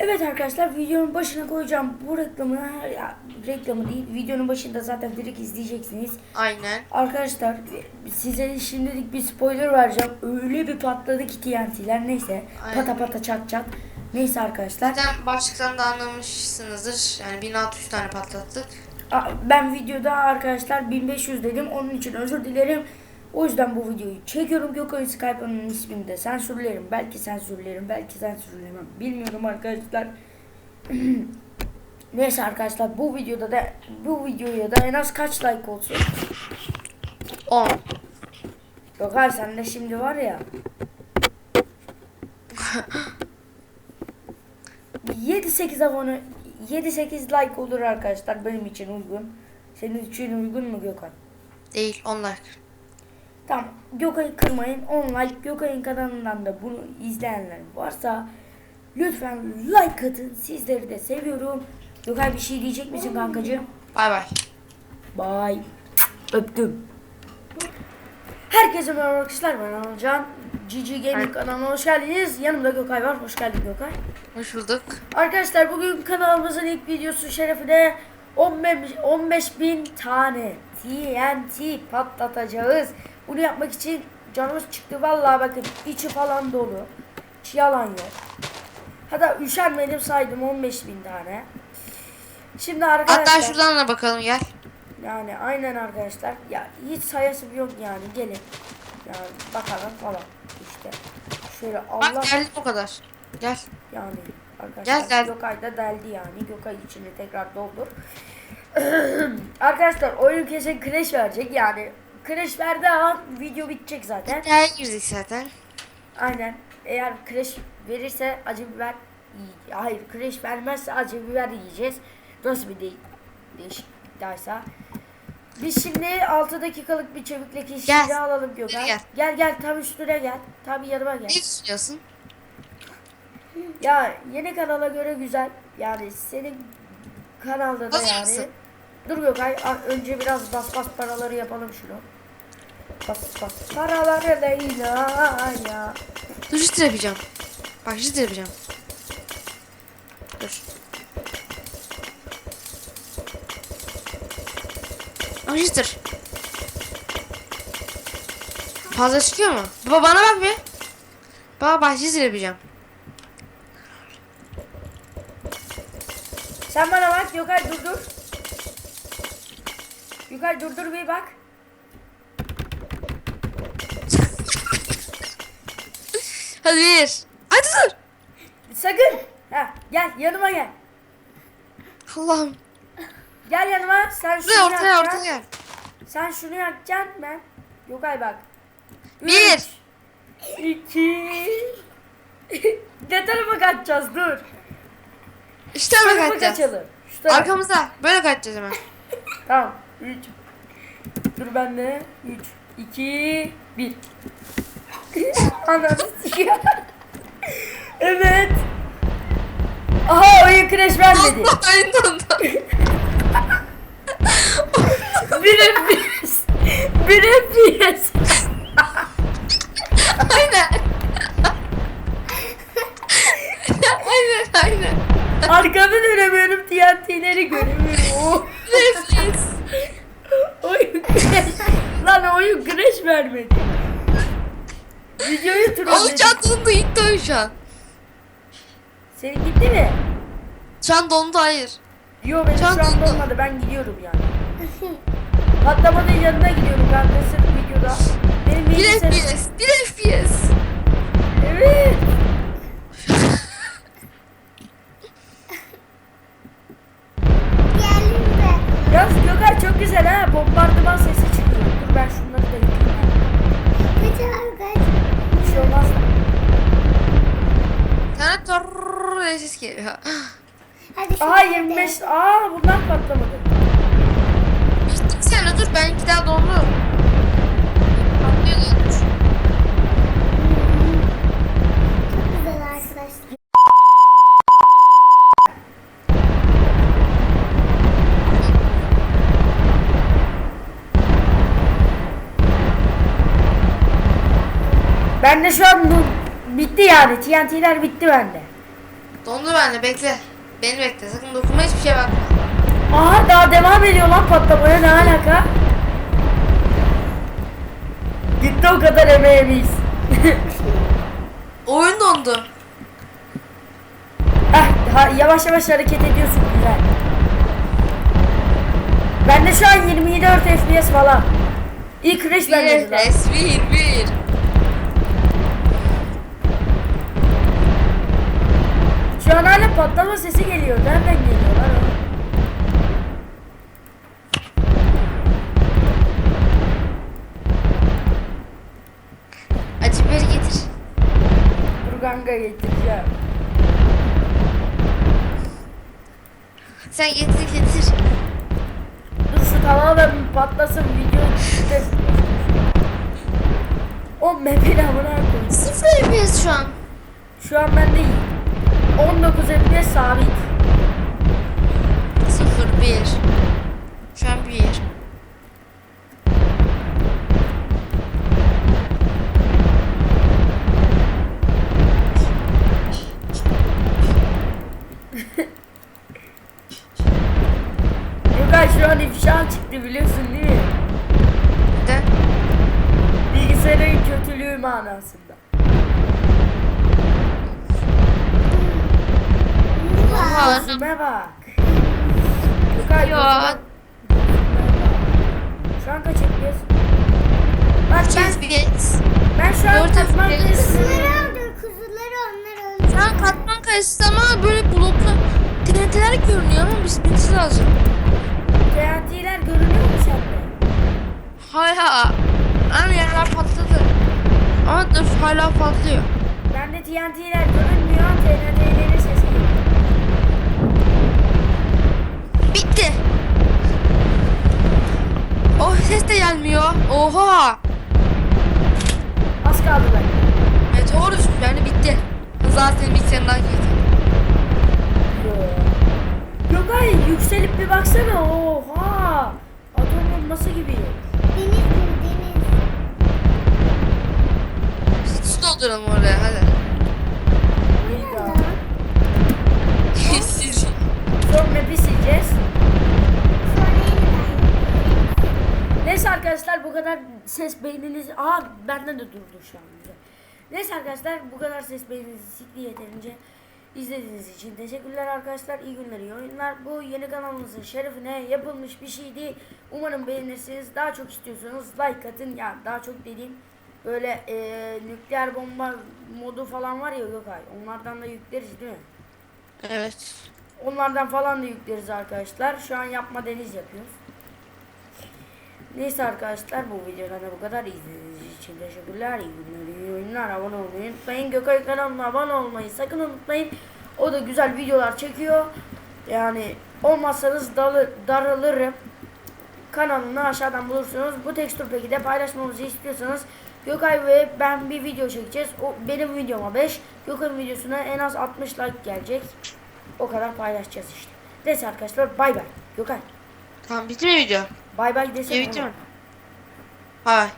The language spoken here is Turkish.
Evet arkadaşlar videonun başına koyacağım bu reklamı ya, reklamı değil videonun başında zaten direkt izleyeceksiniz. Aynen. Arkadaşlar size şimdilik bir spoiler vereceğim. Öyle bir patladı ki TNT'ler neyse Aynen. pata pata çat çat. Neyse arkadaşlar Zaten başlıktan da anlamışsınızdır. Yani 1600 tane patlattık. ben videoda arkadaşlar 1500 dedim onun için özür dilerim. O yüzden bu videoyu çekiyorum. Gökay'ın Skype'ının ismini de sansürlerim. Belki sansürlerim, belki sansürlemem. Bilmiyorum arkadaşlar. Neyse arkadaşlar bu videoda da bu videoya da en az kaç like olsun? 10. Yok hayır sende şimdi var ya. 7-8 abone 7-8 like olur arkadaşlar benim için uygun. Senin için uygun mu Gökhan? Değil 10 like. Tamam Gökay'ı kırmayın 10 like Gökay'ın kanalından da bunu izleyenler varsa lütfen like atın sizleri de seviyorum. Gökay bir şey diyecek misin kankacığım? Bay bay. Bye. Öptüm. Herkese merhaba arkadaşlar ben Anılcan. GG Gaming kanalına hoş geldiniz. Yanımda Gökay var. Hoş geldin Gökay. Hoş bulduk. Arkadaşlar bugün kanalımızın ilk videosu şerefine 15 15 bin tane TNT patlatacağız. Bunu yapmak için canımız çıktı. Vallahi bakın içi falan dolu. Hiç yalan yok. Hatta üşenmedim saydım 15 bin tane. Şimdi arkadaşlar. Hatta şuradan da bakalım gel. Yani aynen arkadaşlar. Ya hiç sayısı yok yani. Gelin. Yani bakalım falan. İşte. Şöyle Allah Bak geldim o kadar. Gel. yani arkadaşlar. Gel, gel. Gökay da deldi yani. Gökay içini tekrar doldur. arkadaşlar oyun kesin crash verecek yani. Crash verdiği an video bitecek zaten. Hikayeye girdik zaten. Aynen. Eğer crash verirse acı biber Hayır crash vermezse acı biber yiyeceğiz. Nasıl bir de değişik iddiaysa. Biz şimdi 6 dakikalık bir çeviklik işini alalım Gökhan. Gel. Gel gel tam üstüne gel. Tam yanıma gel. Ne düşünüyorsun? Ya yeni kanala göre güzel. Yani senin kanalda da yani. Dur Gökay önce biraz bas bas paraları yapalım şunu. Paraları Leyla ya. Dur jitter yapacağım. Bak jitter yapacağım. Dur. Bak jitter. Fazla çıkıyor mu? Baba bana bak bir. Baba bak jitter yapacağım. Sen bana bak Gökay dur dur. Gökay dur dur bir bak. Hadi bir. Hadi dur. Sakın. Ha, gel yanıma gel. Allah'ım. Gel yanıma. Sen şunu Buraya ortaya yakacaksın. ortaya gel. Sen şunu yakacaksın ben. Gökay bak. Bir. Üç, İki. ne tarafa kaçacağız dur. İşte Şu tarafa kaçacağız. kaçalım. Şu tarafa. Arkamızda. Böyle kaçacağız hemen. Tamam. Üç. Dur ben de. Üç. iki, Bir. Ananı sikiyor. evet. Aha oyun crash vermedi. Oyun dondu. Bir FPS. Bir FPS. Aynen. aynen aynen. Arkamı dönemiyorum TNT'leri göremiyorum. Oh. Reflex. oyun crash. Lan oyun crash vermedi. Videoyu da gitti oyun şu an. Senin gitti mi? Şu an dondu hayır. Yo benim şu Çanta- an olmadı. Ben gidiyorum yani. Patlamanın yanına gidiyorum kanka sırf videoda. Benim 1 bilgisayarım... FPS. 1 FPS. Evet. Geldim de. Yalnız Gökay çok güzel ha. Bombardıman sesi çıkıyor. Dur ben şunları da yıkayayım. Kaç abi kaç? Bir şey olmaz. Sana torrrr diye ses geliyor. Şu Aa evde. 25. Aa bunlar patlamadı. Sen de dur benimki daha dondu. Patlıyor da. Çok güzel arkadaşlar. Bende şu an bu bitti yani. TNT'ler bitti bende. Dondu bende bekle. Beni bekle sakın dokunma hiçbir şeye bakma. Aha daha devam ediyor lan patlamaya ne alaka? Gitti o kadar emeğimiz. Oyun dondu. Eh, ha, yavaş yavaş hareket ediyorsun güzel. Ben de şu an 27 FPS falan. İlk crash bende. Bir resmi 20 patlama sesi geliyor. Nereden geliyor lan o? Acı biberi getir. Dur kanka getireceğim. Sen getir getir. Şu tamamen patlasın video işte. O map'in amına koyayım. Sıfır FPS şu an. Şu an bende iyi. 19 FPS sabit. Sıfır, bir. Şu an bir. Gökay şu an ifşa çıktı biliyorsun değil mi? Neden? Bilgisayarın kötülüğü manasında. Gözüme bak. Gökay Ya. gözüme- Şu an kaç FPS? Bak ben, FPS. ben şu an Dört katman FPS. Kuzuları öldür, kuzuları onlar öldür. Şu an katman kayısı ama böyle bloklu TNT'ler görünüyor ama biz bitmesi lazım. TNT'ler görünüyor mu sende? Hala. Ama yerler patladı. Ama dur hala patlıyor. Bende TNT'ler görünmüyor, TNT'lerin sesi geliyor. Bitti. Oh ses de gelmiyor. Oha. Az kaldı ben. Meteor yani bitti. Zaten bilgisayarından girdi. Gökay yükselip bir baksana. Oha. Arkadaşlar bu kadar ses beyniniz... Aa benden de durdu şu an. güzel. Neyse arkadaşlar bu kadar ses beyninizi sikti yeterince. İzlediğiniz için teşekkürler arkadaşlar. İyi günler, iyi oyunlar. Bu yeni kanalımızın şerefine yapılmış bir şeydi. Umarım beğenirsiniz. Daha çok istiyorsanız like atın. Yani daha çok dediğim böyle eee, nükleer bomba modu falan var ya Gökay. Onlardan da yükleriz değil mi? Evet. Onlardan falan da yükleriz arkadaşlar. Şu an yapma deniz yapıyoruz. Neyse arkadaşlar bu videodan da bu kadar. İzlediğiniz için teşekkürler. İyi günler, iyi oyunlar. Abone olmayı unutmayın. Gökay kanalına abone olmayı sakın unutmayın. O da güzel videolar çekiyor. Yani olmazsanız dalı, daralırım. Kanalını aşağıdan bulursunuz. Bu tekstür peki de paylaşmamızı istiyorsanız Gökay ve ben bir video çekeceğiz. O benim videoma 5, Gökay'ın videosuna en az 60 like gelecek. O kadar paylaşacağız işte. Neyse arkadaşlar bay bay. Gökay Tamam bitti mi video? Bay bay desene. Oğlum. mi? Hay.